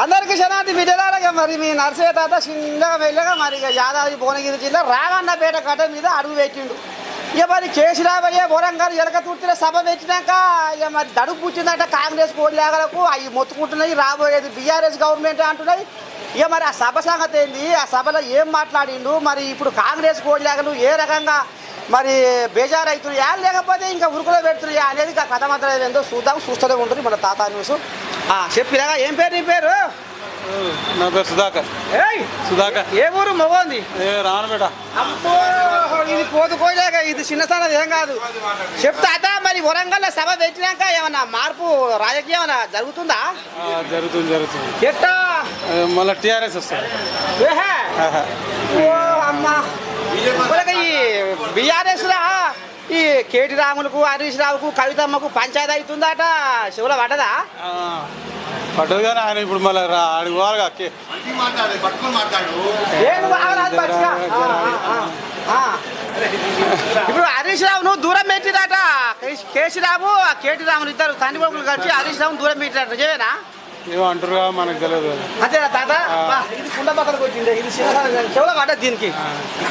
అందరికి శనాది విజయలాగా మరి మీ నర్సయ్య తాత చిన్నగా వెళ్ళగా మరి ఇక యాదాద్రి భువనగిరి జిల్లా రాగన్నపేట కట్ట మీద అడుగు పెట్టిండు. ఇక మరి కేసీరాబయ్య వరంగల్ ఎలక సభ పెట్టినాక ఇక మరి దడుగు పుట్టిందంట కాంగ్రెస్ లేగలకు అవి మొత్తుకుంటున్నాయి రాబోయేది బీఆర్ఎస్ గవర్నమెంట్ అంటున్నాయి. ఇక మరి ఆ సభ సంగతి ఏంది? ఆ సభలో ఏం మాట్లాడిండు? మరి ఇప్పుడు కాంగ్రెస్ లేగలు ఏ రకంగా మరి బేజారు అవుతున్నాయా లేకపోతే ఇంకా ఉరుకులో పెడుతున్నాయా? అనేది ఇంకా కథ మాత్రం ఏందో చూద్దాం. చూస్తూనే ఉంటుంది మన తాత న్యూస్. ఆ, చెప్పినాగా ఏం పేరు నీ పేరు? నా పేరు సుధాకర్. ఏయ్ సుధాకర్. ఏ ఊరు? మగోంది. ఏ రానబేట అబ్బో ఇది పోతుకోలేక ఇది చిన్న స్థానం ఏం కాదు. చెప్తా మరి వరంగల్ సభ పెట్టినాక ఏమన్నా మార్పు రాజకీయం ఏమన్నా జరుగుతుందా? జరుగుతుంది జరుగుతుంది. ఎట్టా? మళ్ళీ టీఆర్ఎస్ వస్తుంది. ఏహే. ఓ అమ్మా. ఈ బీఆర్ఎస్ రా. ఈ కేటీ రాములకు హరీష్ రావుకు కవితమ్మకు పంచాయతీ అవుతుందట. శివుల పడ్డదా? ఆ, పట్టదు కానీ ఆయన ఇప్పుడు మళ్ళీ. ఇప్పుడు హరీష్ రావును దూరం పెట్టిరట. కేసీ రావు ఆ కేటీ రాములు ఇద్దరు తండ్రి కొడుకులు కలిసి హరీష్ రావును దూరం పెట్టిరట. నిజమేనా? ఏమో మనకు తెలియదు అంతేనా తాత? బా, ఇది కుండ పక్కనకు వచ్చింది. ఇది చెవుల దీనికి.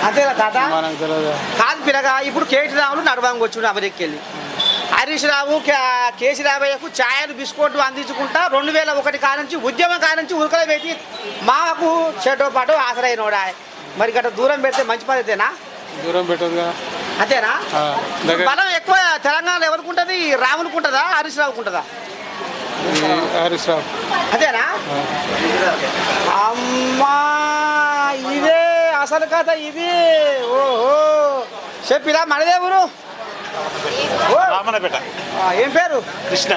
అంతేనా తాత? మనకు తెలియదు కాదు పిల్లగా ఇప్పుడు కేటీ రాములు నడవంగా వచ్చిండు అమెరికాకి వెళ్ళి హరీష్ రావు కే- కేసీ రామయ్యకు ఛాయలు బిస్కెట్లు అందించుకుంటా రెండు వేల ఒకటి కానుంచి ఉద్యమం కానుంచి ఉరకలు పెట్టి మాకు చెడ్డో పాటు ఆసరైనోడా మరి గట్ట దూరం పెడితే మంచి పద్ధతేనా దూరం పెట్టదు అంతేనా? దగ్గర బలం ఎక్కువ తెలంగాణలో ఎవరికి ఉంటుంది? రాములకు ఉంటుందా? హరీష్ రావుకు ఉంటుందా? ఈ హరీష్ రావు. అంతేనా అమ్మా ఇదే అసలు కథ ఇది. ఓహో. చెప్పిరా మనదే ఊరు? ఏం పేరు? కృష్ణ.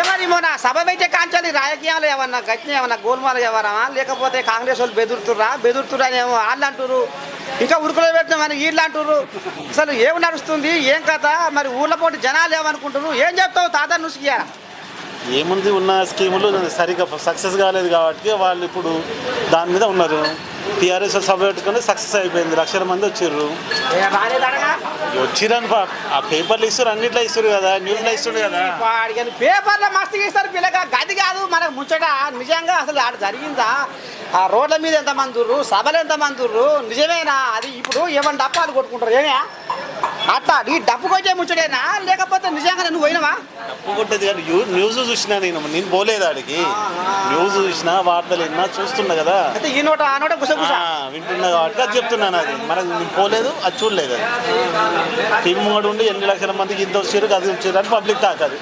ఏమని మొన్న సభ పెట్టే కాంచాలి రాజకీయాలు ఏమన్నా గట్టిన ఏమన్నా గోల్మాలు ఎవరమా లేకపోతే కాంగ్రెస్ వాళ్ళు బెదురుతుర్రా? బెదురుతుర్రా ఏమో వాళ్ళు అంటారు ఇంకా ఉరుకులో పెట్టినామని వీళ్ళు అంటారు అసలు ఏం నడుస్తుంది? ఏం కథ? మరి ఊళ్ళో పోటీ జనాలు ఏమనుకుంటారు ఏం చెప్తావు తాత నుసికియా? ఏముంది ఉన్న స్కీములు సరిగ్గా సక్సెస్ కాలేదు కాబట్టి వాళ్ళు ఇప్పుడు దాని మీద ఉన్నారు. టీఆర్ఎస్ సభ పెట్టుకొని సక్సెస్ అయిపోయింది. లక్షల మంది రాలేదడగా వచ్చిరని ఆ పేపర్లు ఇస్తారు అన్నిట్లో ఇస్తారు కదా న్యూస్లో ఇస్తారు కదా. పేపర్లో మస్తుగా ఇస్తారు పిల్లగా గది కాదు మనకు ముచ్చట నిజంగా అసలు ఆడ జరిగిందా? ఆ రోడ్ల మీద ఎంతమంది ఉర్రు సభలు ఎంతమంది ఉర్రు? నిజమేనా? అది ఇప్పుడు ఏమన్నా డప్పాలు కొట్టుకుంటారు ఏమే అట్లా ఈ డప్పు కొట్టే ముచ్చటేనా? లేకపోతే నిజంగా నువ్వు పోయినవా? తప్పు కొట్టేది కానీ న్యూస్ చూసినా నేను నేను పోలేదు ఆడికి. న్యూస్ చూసినా వార్తలు విన్నా చూస్తున్నా కదా. అయితే ఈ నోట ఆ నోట గుసగుస వింటున్నా కాబట్టి అది చెప్తున్నాను అది. మనకు నేను పోలేదు అది చూడలేదు అది. ముంగడు ఉండి ఎన్ని లక్షల మందికి ఇంత వచ్చారు అది వచ్చారు అని పబ్లిక్ టాక్ అది.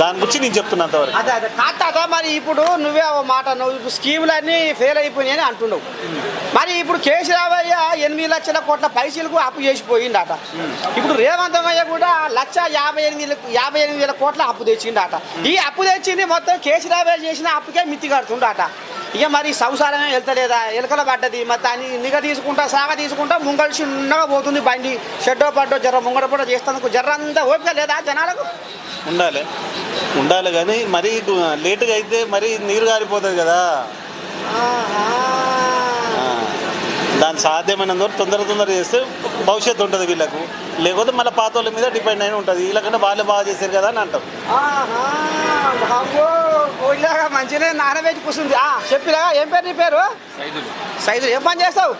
దాని గురించి నేను చెప్తున్నా అంతవరకు. అదే అదే. కాదా మరి ఇప్పుడు నువ్వే ఓ మాట నువ్వు ఇప్పుడు స్కీములన్నీ ఫెయిల్ అయిపోయినాయి అని అంటున్నావు మరి ఇప్పుడు కేసీరావయ్య ఎనిమిది లక్షల కోట్ల పైసలకు అప్పు చేసిపోయిందట ఇప్పుడు రేవంతమయ్య కూడా లక్ష యాభై ఎనిమిది యాభై ఎనిమిది వేల కోట్ల అప్పు తెచ్చిండట. ఈ అప్పు తెచ్చింది మొత్తం కేసీరావయ్య చేసిన అప్పుకే మిత్తి కడుతుండట. ఇక మరి సంసారమే వెళ్తలేదా? ఎలకల పడ్డది మరి దాన్ని నిగ తీసుకుంటా సాగ తీసుకుంటా ముంగల్ చిన్నగా పోతుంది బండి. షెడ్డో పడ్డో జర్ర ముంగడ కూడా చేస్తాను జర్రంతా ఓపిక లేదా జనాలకు? ఉండాలి. ఉండాలి కానీ మరీ లేటుగా అయితే మరీ నీరు గారిపోతుంది కదా. దాని సాధ్యమైనంత వరకు తొందర తొందర చేస్తే భవిష్యత్తు ఉంటుంది వీళ్ళకు. లేకపోతే మళ్ళీ పాత వాళ్ళ మీద డిపెండ్ అయిన ఉంటుంది. వీళ్ళకంటే వాళ్ళే బాగా చేశారు కదా అని అంటాం ఊళ్ళోగా మంచిగానే నానబెట్టి కూర్చుంది. చెప్పిరా ఏం పేరు నీ పేరు? సైజు ఏం పని చేస్తావు?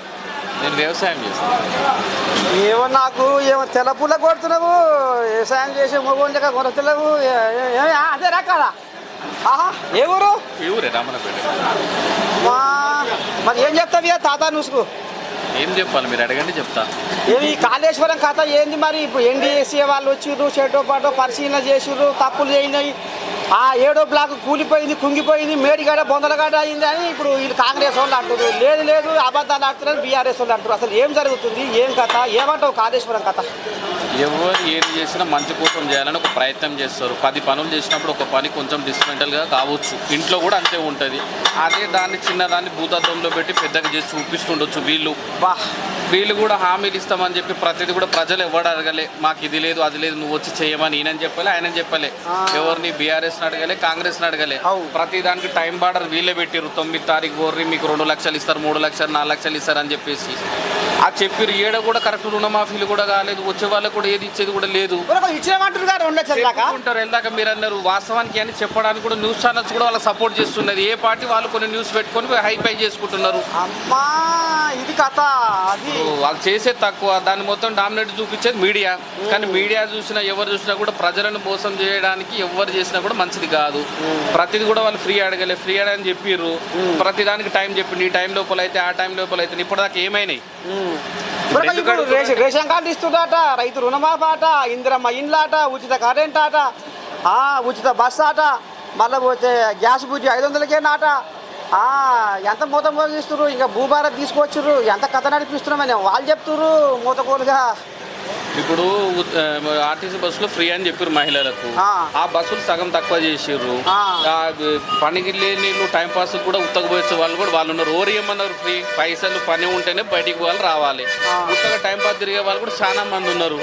నేను వ్యవసాయం చేస్తాను. ఏమో నాకు ఏమో తెల్ల పుల్ల కొడుతున్నావు వ్యవసాయం చేసి మొగొండక కొరతలేవు అదే రకాల ఆహా ఏ ఊరు? ఈ ఊరే రామన్నపేట మా మరి ఏం చెప్తావు ఇక తాత నుసుకు ఏం చెప్పాలి? మీరు అడగండి చెప్తా. ఏమి ఈ కాళేశ్వరం కథ ఏంది మరి? ఇప్పుడు ఎన్డీఎస్సీ వాళ్ళు వచ్చిర్రు చెటో పాటో పరిశీలన చేసిర్రు తప్పులు చేయినాయి ఆ ఏడో బ్లాక్ కూలిపోయింది కుంగిపోయింది మేడిగడ బొందలగడ అయింది అని ఇప్పుడు వీళ్ళు కాంగ్రెస్ వాళ్ళు అంటారు లేదు లేదు అబద్ధాలు ఆడుతున్నారు బీఆర్ఎస్ వాళ్ళు అంటారు అసలు ఏం జరుగుతుంది? ఏం కథ? ఏమంటావు కాళేశ్వరం కథ? ఎవరు ఏది చేసినా మంచి కోసం చేయాలని ఒక ప్రయత్నం చేస్తారు. పది పనులు చేసినప్పుడు ఒక పని కొంచెం డిస్మెంటల్గా కావచ్చు. ఇంట్లో కూడా అంతే ఉంటుంది. అదే దాన్ని చిన్నదాన్ని భూతత్వంలో పెట్టి పెద్దగా చేసి చూపిస్తుండొచ్చు వీళ్ళు. బా. వీళ్ళు కూడా హామీలు ఇస్తామని చెప్పి ప్రతిదీ కూడా ప్రజలు ఎవరు అడగలే మాకు ఇది లేదు అది లేదు నువ్వు వచ్చి చేయమని ఈయనని చెప్పలే ఆయన చెప్పలే. ఎవరిని బీఆర్ఎస్ అడగలే కాంగ్రెస్ అడగలే. ప్రతి దానికి టైం బార్డర్ వీళ్ళే పెట్టిర్రు. తొమ్మిది తారీఖు పోర్రి మీకు రెండు లక్షలు ఇస్తారు మూడు లక్షలు నాలుగు లక్షలు ఇస్తారు అని చెప్పేసి. ఆ చెప్పిర్రు ఏడ కూడా కరెక్ట్ రుణమాఫీలు కూడా కాలేదు. వచ్చే వాళ్ళకు కూడా ఏది ఇచ్చేది కూడా లేదు. ఉంటారు వెళ్దాక మీరు అన్నారు. వాస్తవానికి అని చెప్పడానికి కూడా న్యూస్ ఛానల్స్ కూడా వాళ్ళకి సపోర్ట్ చేస్తున్నది. ఏ పార్టీ వాళ్ళు కొన్ని న్యూస్ పెట్టుకొని హైపై చేసుకుంటున్నారు. అమ్మా ఇది కథ అది. వాళ్ళు చేసే తక్కువ. దాన్ని మొత్తం డామినేట్ చూపించేది మీడియా. కానీ మీడియా చూసినా ఎవరు చూసినా కూడా ప్రజలను మోసం చేయడానికి ఎవరు చేసినా కూడా మంచిది కాదు. ప్రతిది కూడా వాళ్ళు ఫ్రీ అడగలే ఫ్రీ అడగని చెప్పిర్రు. ప్రతి దానికి టైం చెప్పింది ఈ టైం లోపల అయితే ఆ టైం లోపల అయితే ఇప్పటిదాకా ఏమైనాయి? రేషన్ రేషన్ కార్డు ఇస్తుందట రైతు రుణమాఫీ ఆట ఇందిరమ్మ ఇండ్లాట ఉచిత కరెంట్ ఆట ఆ, ఉచిత బస్ ఆట మళ్ళీ పోతే గ్యాస్ బుజ్జి ఐదు వందలకే నాట. ఆ, ఎంత మూత మోగిస్తున్నారు ఇంకా భూభారత్ తీసుకొచ్చుర్రు? ఎంత కథ నడిపిస్తున్నామని వాళ్ళు చెప్తుర్రు మూతకోలుగా. ఇప్పుడు ఆర్టీసీ బస్సులో ఫ్రీ అని చెప్పారు మహిళలకు. ఆ. బస్సులు సగం తక్కువ. ఆ, పనికి లేని టైం పాస్ కూడా ఉత్తకపోయే వాళ్ళు కూడా వాళ్ళు ఉన్నారు. ఓరి ఏమన్నారు ఫ్రీ? పైసలు పని ఉంటేనే బయటికి వాళ్ళు రావాలి. ఉత్తగా టైం పాస్ తిరిగే వాళ్ళు కూడా చాలా మంది ఉన్నారు.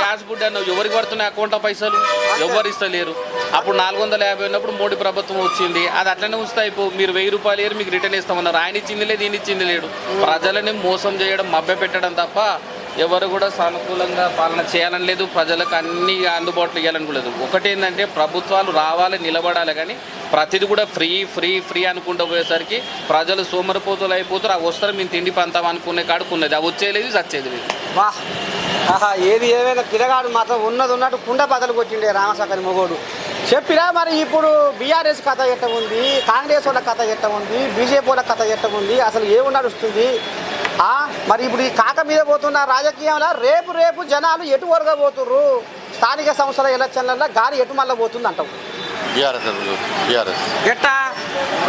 గ్యాస్ బుడ్ అన్న ఎవరికి పడుతున్నాయి అకౌంట్ పైసలు? ఎవరు ఇస్తలేరు. అప్పుడు నాలుగు వందల యాభై ఉన్నప్పుడు మోడీ ప్రభుత్వం వచ్చింది. అది అట్లనే ఉంచుతా అయిపో మీరు వెయ్యి రూపాయలు ఏరు మీకు రిటర్న్ ఇస్తామన్నారు. ఆయన ఇచ్చింది లేదు ఈయన ఇచ్చింది లేడు ప్రజలని మోసం చేయడం మభ్య పెట్టడం తప్ప ఎవరు కూడా సానుకూలంగా పాలన చేయాలని లేదు. ప్రజలకు అన్ని అందుబాటులో ఇవ్వాలని లేదు. ఒకటి ఏంటంటే ప్రభుత్వాలు రావాలి నిలబడాలి కానీ ప్రతిది కూడా ఫ్రీ ఫ్రీ ఫ్రీ అనుకుంటూ పోయేసరికి ప్రజలు సోమరిపోతులు అయిపోతారు. ఆ వస్తారు మేము తిండి పంతాం అనుకునే కాడుకున్నది అది వచ్చేది చచ్చేది లేదు. వా ఆహా ఏది ఏమైనా పిల్లగాడు మాత్రం ఉన్నది ఉన్నట్టు కుండ బదలు కొట్టిండే రామసక్కని మొగోడు. చెప్పిరా మరి ఇప్పుడు బీఆర్ఎస్ కథ ఎట్ట ఉంది కాంగ్రెస్ వాళ్ళ కథ ఎట్ట ఉంది బీజేపీ వాళ్ళ కథ ఎట్ట ఉంది అసలు ఏమి నడుస్తుంది మరి ఇప్పుడు ఈ కాక మీద పోతున్న రాజకీయంలో రేపు రేపు జనాలు ఎటు పోతుర్రు స్థానిక సంస్థల ఎలక్షన్లలో గాలి ఎటు మళ్ళీ పోతుంది అంటావు బీఆర్ఎస్. బీఆర్ఎస్ ఎట్టా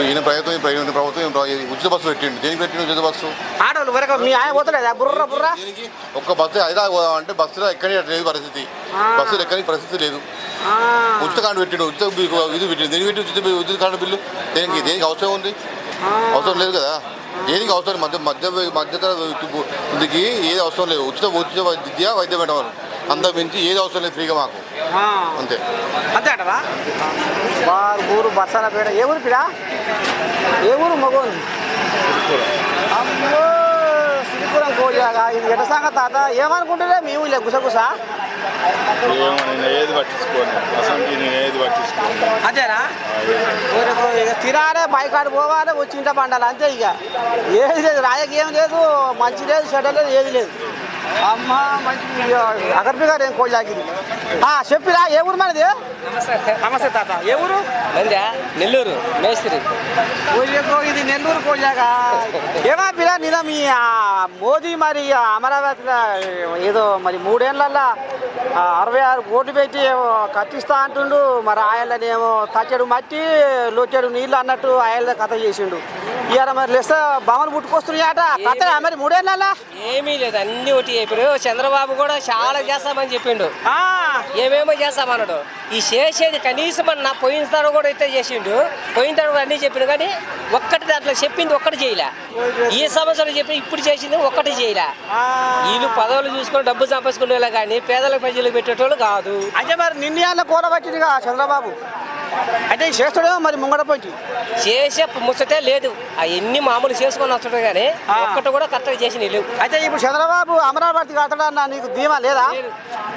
ఈయన ప్రభుత్వం ఈయన ప్రభుత్వం ఉచిత బస్సు పెట్టిండు. దేనికి పెట్టిండు ఉచిత బస్సు? ఆడవాళ్ళు వరకు మీ ఆయన పోతలేదా? బుర్ర బుర్ర. దీనికి ఒక్క బస్సు హైదరాబాద్ పోదాం అంటే బస్సులో ఎక్కడే లేదు పరిస్థితి. బస్సులో ఎక్కని పరిస్థితి లేదు. ఆ, ఉచిత కార్డు పెట్టిండు. ఉచిత బిల్లు ఇది పెట్టిండు. దేనికి పెట్టి ఉచిత ఉచిత కార్డు బిల్లు? దేనికి దేనికి అవసరం ఉంది? అవసరం లేదు కదా? దేనికి అవసరం. మధ్య మధ్య మధ్యతరగతికి ఏది అవసరం లేదు. ఉచిత ఉచిత విద్య వైద్యం పెట్టమని అంత మించి ఏది అవసరం లేదు ఫ్రీగా మాకు. అంతే. అంతే వారు ఊరు పేడ. ఏ ఊరు పిడా? ఏ ఊరు మగోంది అమ్మో శ్రీపురం ఇది ఎట సంగతి తాత? ఏమనుకుంటున్నా మీ ఊళ్ళో గుసగుస? ఏమో నేను ఏది పట్టించుకోను. అసలు నేను ఏది పట్టించుకోను. అంతేనా? ఇక తినాలే బైకాడు పోవాలి వచ్చింట పండాలి అంతే ఇక. ఏది లేదు రాజకీయం లేదు మంచి లేదు చెడ్డ లేదు ఏది లేదు. అమ్మ మంచి గారు ఏం కోజాగిరి చెప్పిరా ఏ ఊరు మనది? నమస్తే తాత. ఏ ఊరు? మందా నెల్లూరు మేస్త్రి. ఇది నెల్లూరు కోజాగా ఏమా పిల్ల నిన్న మీ ఆ, మోదీ మరి అమరావతిలో ఏదో మరి మూడేళ్ళలో ఆ, అరవై ఆరు కోట్లు పెట్టి ఏమో కట్టిస్తా అంటుండు. మరి ఆయననేమో తచ్చడు మట్టి లోచెడు నీళ్ళు అన్నట్టు ఆయన కథ చేసిండు. ఇవాళ మరి లెస్స బొమ్మలు పుట్టుకొస్తున్నాయట. కథ మరి మూడేళ్ళలో ఏమీ లేదు అన్ని ఒకటి ఇప్పుడు చంద్రబాబు కూడా చాలా చేస్తామని చెప్పిండు. ఏమేమో చేస్తామన్నాడు. ఈ చేసేది కనీసం అన్న పోయిన తరం కూడా అయితే చేసిండు. పోయిన తరం కూడా అన్నీ చెప్పిండు కానీ ఒక్కటి దాంట్లో చెప్పింది ఒక్కటి చేయలే. ఈ సంవత్సరం చెప్పి ఇప్పుడు చేసింది ఒక్కటి చేయలే. వీళ్ళు పదవులు చూసుకొని డబ్బు సంపాదించుకునే కానీ పేదల ప్రజలకు పెట్టేటోళ్ళు కాదు. అంటే మరి నిన్న కూరబట్టిందిగా చంద్రబాబు? అంటే చేస్తాడేమో మరి ముంగడ పోయి చేసే ముచ్చటే లేదు. ఆ ఎన్ని మామూలు చేసుకొని వస్తాడు కానీ. ఒక్కటి కూడా కరెక్ట్గా చేసి లేవు అయితే ఇప్పుడు చంద్రబాబు అమరావతి కడతాడన్న నీకు ధీమా లేదా?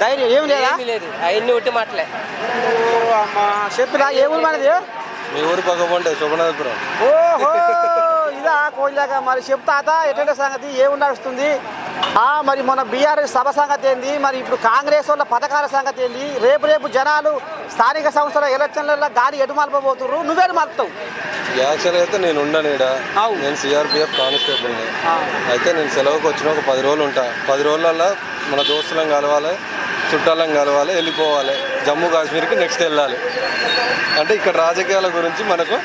ధైర్యం ఏం లేదా? ఏమీ లేదు. అవన్నీ ఒట్టి మాటలే. ఓ అమ్మా చెప్పిరా ఏ ఊరు మనది మీ ఊరు పక్కపంటే శుభనాథపురం. ఓహో! ఇదా కోయిలాగా మరి చెప్తాత ఎటువంటి సంగతి ఏమి నడుస్తుంది? ఆ మరి మన బీఆర్ఎస్ సభ సంగతి ఏంది? మరి ఇప్పుడు కాంగ్రెస్ వాళ్ళ పథకాల సంగతి ఏంది? రేపు రేపు జనాలు స్థానిక సంస్థల ఎలక్షన్లలో గాలి ఎటు మలపబోతుర్రు నువ్వేడు మలుపుతావు యాక్చువల్ అయితే నేను ఉండను అవు. నేను సిఆర్పిఎఫ్ కానిస్టేబుల్. అయితే నేను సెలవుకి వచ్చిన ఒక పది రోజులు ఉంటా. పది రోజులలో మన దోస్తులను కలవాలి చుట్టాలను కలవాలి వెళ్ళిపోవాలి. జమ్మూ కాశ్మీర్కి నెక్స్ట్ వెళ్ళాలి. అంటే ఇక్కడ రాజకీయాల గురించి మనకు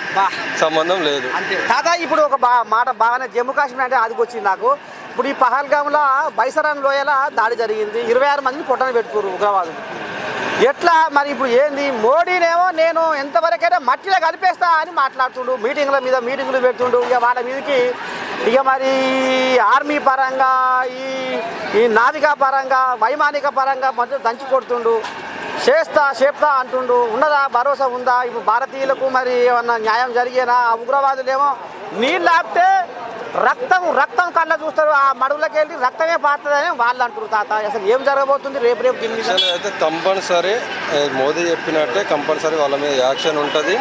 సంబంధం లేదు. అంతే. తాత ఇప్పుడు ఒక బా మాట బాగానే జమ్మూ కాశ్మీర్ అంటే అది వచ్చింది నాకు. ఇప్పుడు ఈ పహల్గామ్లో బైసరాన్ లోయల దాడి జరిగింది. ఇరవై ఆరు మందిని పొట్టన పెట్టుకోరు ఉగ్రవాదులు. ఎట్లా మరి ఇప్పుడు ఏంది? మోడీనేమో నేను ఎంతవరకైనా మట్టిలో కలిపేస్తా అని మాట్లాడుతుండు. మీటింగ్ల మీద మీటింగ్లు పెడుతుండు. ఇక వాళ్ళ మీదకి ఇక మరి ఆర్మీ పరంగా ఈ ఈ నావికా పరంగా వైమానిక పరంగా మధ్య దంచి కొడుతుండు. చేస్తా చేస్తా అంటుండు. ఉన్నదా? భరోసా ఉందా? ఇప్పుడు భారతీయులకు మరి ఏమన్నా న్యాయం జరిగేనా? ఆ ఉగ్రవాదులేమో నీళ్ళు ఆపితే రక్తం రక్తం కళ్ళ చూస్తారు. ఆ మడుగులకి వెళ్ళి రక్తమే పారుతుందని వాళ్ళు అంటారు తాత. అసలు ఏం జరగబోతుంది? రేపు రేపు దీని మీద. యాక్షన్ అయితే కంపల్సరీ మోదీ చెప్పినట్టే కంపల్సరీ వాళ్ళ మీద యాక్షన్ ఉంటుంది.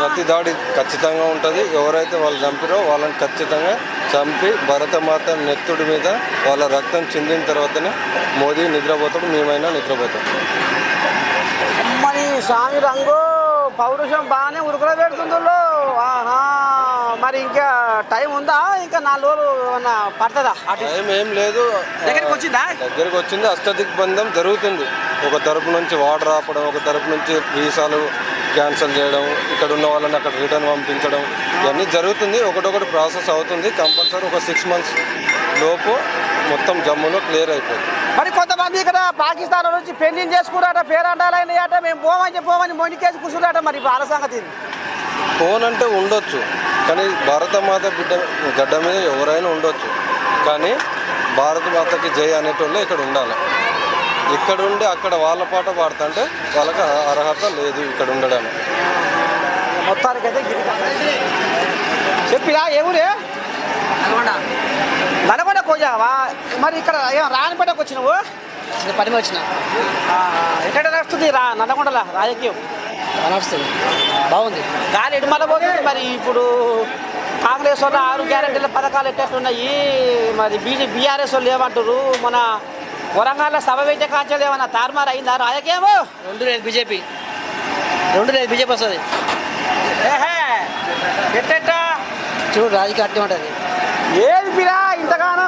ప్రతి దాడి ఖచ్చితంగా ఉంటుంది. ఎవరైతే వాళ్ళు చంపిరో వాళ్ళని ఖచ్చితంగా చంపి భరతమాత నెత్తుడి మీద వాళ్ళ రక్తం చిందిన తర్వాతనే మోదీ నిద్రపోతాడు. మేమైనా నిద్రపోతాం. మరి స్వామి రంగు పౌరుషం బాగానే ఉరుకులో పెడుతుందో ఆహా మరి ఇంకా టైం ఉందా? ఇంకా నాలుగు రోజులు ఏమన్నా పడుతుందా? టైం ఏం లేదు. దగ్గరికి వచ్చిందా? దగ్గరికి వచ్చింది. అష్టదిగ్బంధం జరుగుతుంది. ఒక తరపు నుంచి వాటర్ ఆపడం ఒక తరపు నుంచి వీసాలు క్యాన్సిల్ చేయడం ఇక్కడ ఉన్న వాళ్ళని అక్కడ రిటర్న్ పంపించడం ఇవన్నీ జరుగుతుంది. ఒకటొకటి ప్రాసెస్ అవుతుంది. కంపల్సరీ ఒక సిక్స్ మంత్స్ లోపు మొత్తం జమ్ములో క్లియర్ అయిపోతుంది. కొంతమంది ఇక్కడ పాకిస్తాన్ నుంచి పెళ్ళిని చేసుకున్నారట పేరంటాలైన అట మేము పోమని పోమని మొండికేసి కూర్చున్నారట మరి వాళ్ళ సంగతి. ఫోన్ అంటే ఉండొచ్చు. కానీ భారతమాత బిడ్డ గడ్డ మీద ఎవరైనా ఉండొచ్చు. కానీ భారతమాతకి జై అనేటోళ్ళు ఇక్కడ ఉండాలి. ఇక్కడ ఉండి అక్కడ వాళ్ళ పాట పాడుతుంటే వాళ్ళకి అర్హత లేదు ఇక్కడ ఉండడానికి. మొత్తానికైతే చెప్పిరా ఏ ఊరే? నల్గొండ పోయావా? మరి ఇక్కడ ఏం రానిపేటకు వచ్చినావు? పని వచ్చిన. ఎక్కడ నడుస్తుంది? రా నల్లగొండల రాజకీయం. నడుస్తుంది. బాగుంది. గాలి ఎడుమల పోతుంది మరి? ఇప్పుడు కాంగ్రెస్ వాళ్ళు ఆరు గ్యారెంటీల పథకాలు ఎట్టేస్తున్నాయి. మరి బీజే బీఆర్ఎస్ వాళ్ళు ఏమంటారు మన వరంగల్లో సభ వెయితే కాంచాలి ఏమన్నా తారుమారు అయిందా? రాజకీయము రెండు లేదు బీజేపీ. రెండు లేదు బీజేపీ వస్తుంది. ఏహే ఎట్టెట్ట? చూడు రాజకీయ అట్టే ఉంటుంది ఏది పిరా?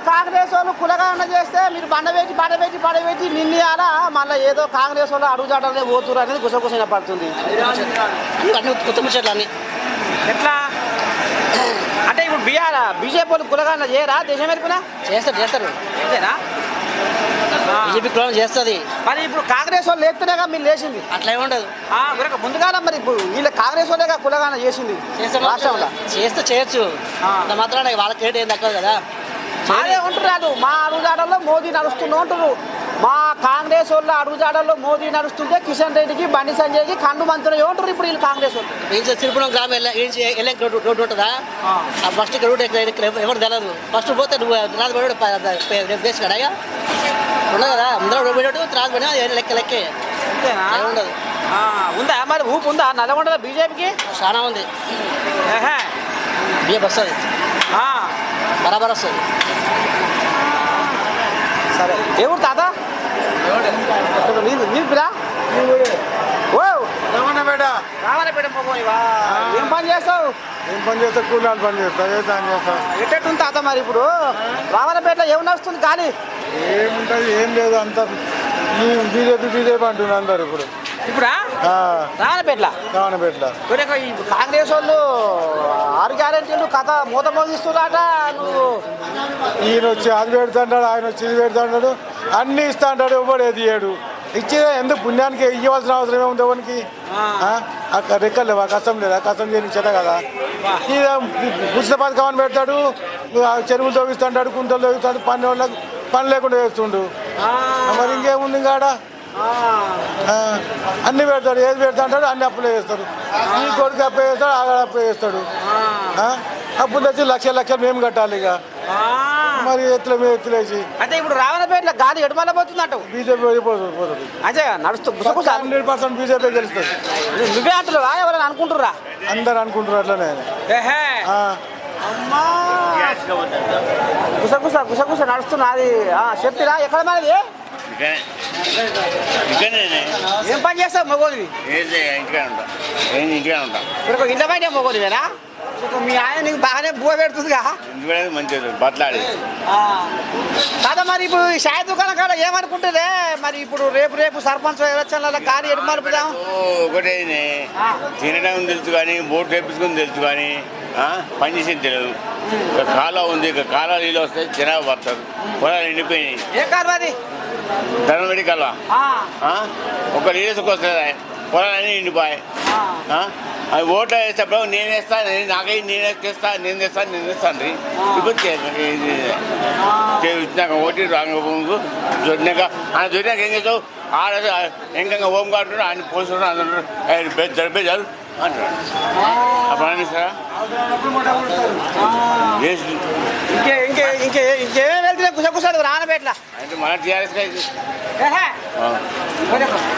కాంగ్రెస్ వాళ్ళు కులగాన చేస్తే మీరు బండవేసి బండవేసి బండవేసి నిన్నయాల మళ్ళీ ఏదో కాంగ్రెస్ వాళ్ళు అడుగుజాడలే పోతురు అనేది గుసగుసన పడుతుంది అన్ని కొత్త ముచ్చట్లు అన్ని ఎట్లా? అంటే ఇప్పుడు బీఆర్ బీజేపీ వాళ్ళు కులగాన చేయరా దేశం వెళ్ళిపోయినా చేస్తారు చేస్తారు. అంతేనా బీజేపీ కులం చేస్తుంది. మరి ఇప్పుడు కాంగ్రెస్ వాళ్ళు లేస్తేనేగా మీరు లేచింది. అట్లా ఉండదు. ముందుగానే మరి ఇప్పుడు వీళ్ళ కాంగ్రెస్ వాళ్ళేగా కులగాన చేసింది చేస్తే రాష్ట్రంలో. చేస్తే చేయొచ్చు. అంత మాత్రాన వాళ్ళకి రేట్ ఏం తక్కువ కదా. అదే ఉంటున్నారు మా అడుగుజాడల్లో మోదీ నడుస్తుండు అంటున్నారు మా కాంగ్రెస్ వాళ్ళ అడుగుజాడల్లో మోదీ నడుస్తుంటే కిషన్ రెడ్డికి బండి సంజయ్కి కండు మంత్రులు ఏమంటారు ఇప్పుడు వీళ్ళు కాంగ్రెస్ వాళ్ళు. తిరుపతి గ్రామం వెళ్ళా రోడ్డు ఉంటుందా? ఫస్ట్ రోడ్డు ఇక్కడ ఎవరు తెలియదు ఫస్ట్ పోతే నువ్వు రాజు పడి దేశ కడగా ఉండదు కదా ముందర రోడ్డు పెట్టాడు త్రాసు లెక్క లెక్కే. ఉండదు. ఉందా? మరి ఊపు ఉందా? నల్లగొండలో బీజేపీకి? చాలా ఉంది బియ్యం వస్తుంది. బరాబర్ వస్తుంది. సరే. ఎవరు తాత? నీది నీది పిరా? రావాలపేట పోయివా ఏం పని చేస్తావు? ఏం పని చేస్తా కూలాలు పని చేస్తా వ్యవసాయం చేస్తా? ఎట్టెట్టుంది తాత మరి ఇప్పుడు? రావాలపేటలో ఏం నడుస్తుంది గాలి ఏముంటుంది ఏం లేదు అంత. బీజేపీ బీజేపీ అంటున్నారు అందరు ఇప్పుడు. ఇప్పుడా? రావణపేటలో కాంగ్రెస్ వాళ్ళు? ఆరు గ్యారెంటీలు కథ మూత మోగిస్తున్నారట నువ్వు. ఈయన వచ్చి అది పెడుతుంటాడు ఆయన వచ్చి ఇది పెడుతుంటాడు అన్ని ఇస్తా అంటాడు ఎవడు ఏది ఇయ్యాడు. ఇచ్చేదే ఎందుకు పుణ్యానికి ఇవ్వాల్సిన అవసరం ఏముంది ఎవరికి అక్కడ రెక్కలు లేవా? కష్టం లేదా? కష్టం చేయని చేత కదా ఉచిత పథకం అని పెడతాడు చెరువులు తవ్విస్తుంటాడు కుంటలు తవ్విస్తాడు పని వాళ్ళకి పని లేకుండా చేస్తుండు. మరి ఇంకేముంది ఇంకాడ? ఆ, అన్ని పెడతాడు ఏది పెడతా అంటాడు అన్ని అప్పులే చేస్తాడు. ఈ కొడుకు అప్పు చేస్తాడు ఆడ అప్పు చేస్తాడు. ఆ? అప్పులు తెచ్చి లక్ష లక్షలు మేము కట్టాలి ఇక. మరి ఎత్తుల మీద ఎత్తులేసి. అంటే ఇప్పుడు రావణపేటలో గాలి ఎడమల పోతుంది అంటావు బీజేపీ పోతుంది అదే నడుస్తూ హండ్రెడ్ పర్సెంట్ బీజేపీ గెలుస్తుంది. నువ్వే అంటున్నావా ఎవరైనా అనుకుంటుర్రా? అందరు అనుకుంటారు అట్లనే. ఆ, గుసగుస గుసగుస నడుస్తున్నది. ఆ, చెప్పిరా ఎక్కడ మనది ఏం పని చేస్తావు మగోడివి ఇంటికాడ ఉంటా. నేను ఇంటికాడ ఉంటా. ఇప్పుడు ఇంట్లో మగోడివేనా ఇప్పుడు మీ ఆయన నీకు బాగానే బువ పెడుతుందిగా. మంచిగా బట్లాడి కాదా మరి ఇప్పుడు చాయ్ దుకాణం కాడ ఏమనుకుంటుందే మరి ఇప్పుడు రేపు రేపు సర్పంచ్ ఎలక్షన్ల గాలి ఎటు మలుపుదాం ఒకటే తినడం తెలుసు కానీ బోట్ తెప్పించుకొని తెలుసు కానీ పని చేసేది తెలియదు. ఇక కాలువ ఉంది ఇక కాలువ నీళ్ళు వస్తాయి జనాభా పడతారు పొలాలు ఎండిపోయినాయి. ఏ కాదు మరి? ఆ, ఆ? ఒక నీళ్ళకి వస్తుంది పొలాలన్నీ. ఆ? అది ఓట్లు వేసేటప్పుడు నేను వేస్తా నేను నాకై నేను తెస్తా నేను తెస్తా నేను తెస్తాను ఇప్పుడు ఇచ్చినాక ఓటి రాంగ దొరినాక ఆయన దొరినాక ఏం చేస్తావు ఆడ ఇంకా హోం గార్డు ఆయన పోలీసులు అందరూ జరిపేశారు అంటాడు అప్పుడు అని సార్ ఇంకే ఇంకే ఇంకే ఇంకేమేమి వెళ్తున్నాయి కుసకుసాడు రానబెట్ల అంటే మన టీఆర్ఎస్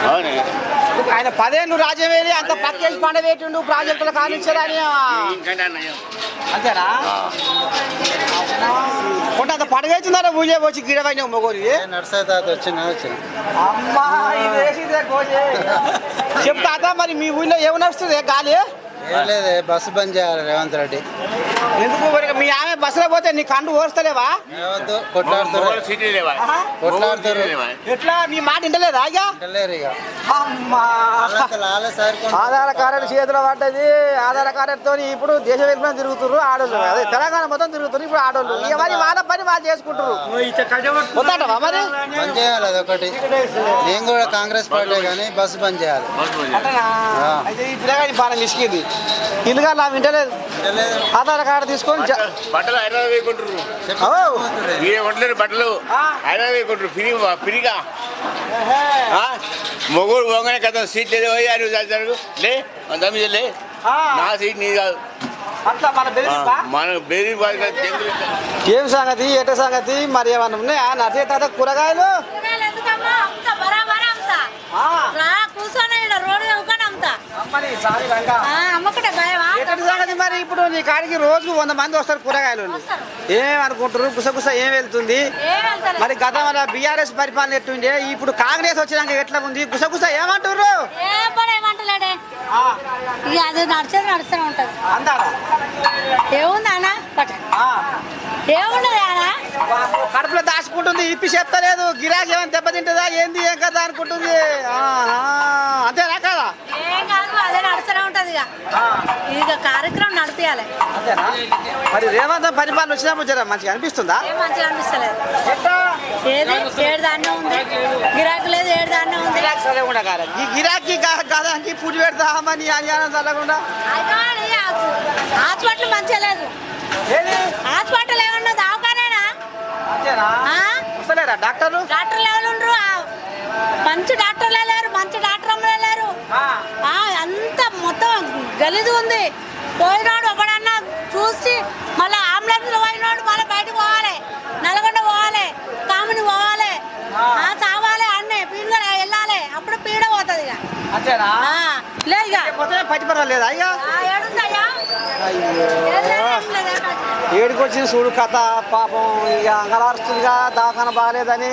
అవునే. ఆయన పదేళ్ళు రాజ్యం వేరి అంత పక్కేసి పండబెట్టిండు ప్రాజెక్టులు కానిచ్చారని అంతేనా? అంత పడవేసిందా పూజ వచ్చి గిడవైన కోజే. చెప్తా మరి మీ ఊళ్ళో ఏమి నడుస్తుంది గాలి? ఏం లేదే బస్సు బంద్ చేయాలి రేవంత్ రెడ్డి. ఎందుకు మరి మీ ఆమె బస్సులో పోతే నీ కండు ఓర్స్తలేవా ఏవద్దు కొట్లాడుతారు కొట్లాడుతారు ఎట్లా? మీ మాట వింటలేదా అయ్యా? వెళ్ళలేరు ఇక. ఆధార్ కార్డు చేతిలో పడ్డది. ఆధార్ కార్డుతో ఇప్పుడు దేశ వెళ్ళిపోయిన తిరుగుతున్నారు ఆడోళ్ళు. అదే తెలంగాణ మొత్తం తిరుగుతున్నారు ఇప్పుడు ఆడోళ్ళు. ఇక మరి వాళ్ళ పని వాళ్ళు చేసుకుంటారు వద్దంటవా మరి? బంద్ చేయాలి అదొకటి. నేను కూడా కాంగ్రెస్ పార్టీ కానీ బస్సు బంద్ చేయాలి. అయితే ఈ పిల్లగాడి బాగా మిసికింది ఇల్లుగా నా వింటలేదు. ఆధార్ కార్డు తీసుకొని బట్టలు హైదరాబాద్ వేయకుంటారు బట్టలు. ఆ. హైదరాబాద్ వేయకుంటారు ఫ్రీ ఫ్రీగా. మొగుడు పోగానే కదా సీట్ లేదు. పోయి అని జరుగు లే అంత మీద లే. ఆ. నా సీట్ నీ కాదు. ఏం సంగతి ఎట సంగతి? మరి ఏమన్నా ఉన్నాయా? నర్సే తాత కూరగాయలు కూర్చొని రోడ్డు సంగతి మరి? ఇప్పుడు నీ కాడికి రోజు వంద మంది వస్తారు కూరగాయలు. వస్తారు. ఏం అనుకుంటారు గుసగుస ఏం వెళ్తుంది. మరి గతంలో బీఆర్ఎస్ పరిపాలన ఎట్టుండే? ఇప్పుడు కాంగ్రెస్ వచ్చినాక ఎట్లా ఉంది? గుసగుస ఏమంటారు అది నడిచేది నడుస్తూనే ఉంటది. అందారా ఏముంది అన్న? కడుపులో దాచుకుంటుంది ఇప్పి చెప్తలేదు గిరాకీ ఏమైనా దెబ్బతింటుందా ఏంది ఏం కదా అనుకుంటుంది. అంతేనా కదా ఏం కాదు అదే నడుస్తూనే ఉంటది ఇక ఇక కార్యక్రమం అంతేనా మరి రేవంత్ పరిపాలన వచ్చినప్పుడు జర మంచిగా అనిపిస్తుందా ఏం మంచిగా అనిపిస్తలేదు? ఏది ఏడు దాన్నే ఉంది గిరాకు లేదు ఏడు దాన్నే ఉంది గిరాకీ కాదు ఈ గిరాకీ కాదానికి పూజ పెడతామని ఈ హాస్పిటల్ మంచిగా లేదు హాస్పిటల్ ఏమన్నా? వస్తలేరా? డాక్టర్లు? డాక్టర్లు ఎవరు మంచి డాక్టర్లే లేరు మంచి డాక్టర్ అమ్మలే. ఆ, అంత మొత్తం గలీజు ఉంది. పోయినాడు ఒకడన్నా చూసి మళ్ళీ అంబులెన్స్ పోయినాడు మళ్ళీ బయటకు పోవాలి. నల్గొండ పోవాలి కామిని పోవాలి. ఆ, చావాలి అన్నే. పీడ వెళ్ళాలి. అప్పుడు పీడ పోతుంది ఇక. అంతేనా ఆ, లే ఇక ఏడుందయ్యా? అయ్యో. ఏం చూడు కథ పాపం ఇక అంగలారుస్తుందిగా దాఖాన బాగాలేదని.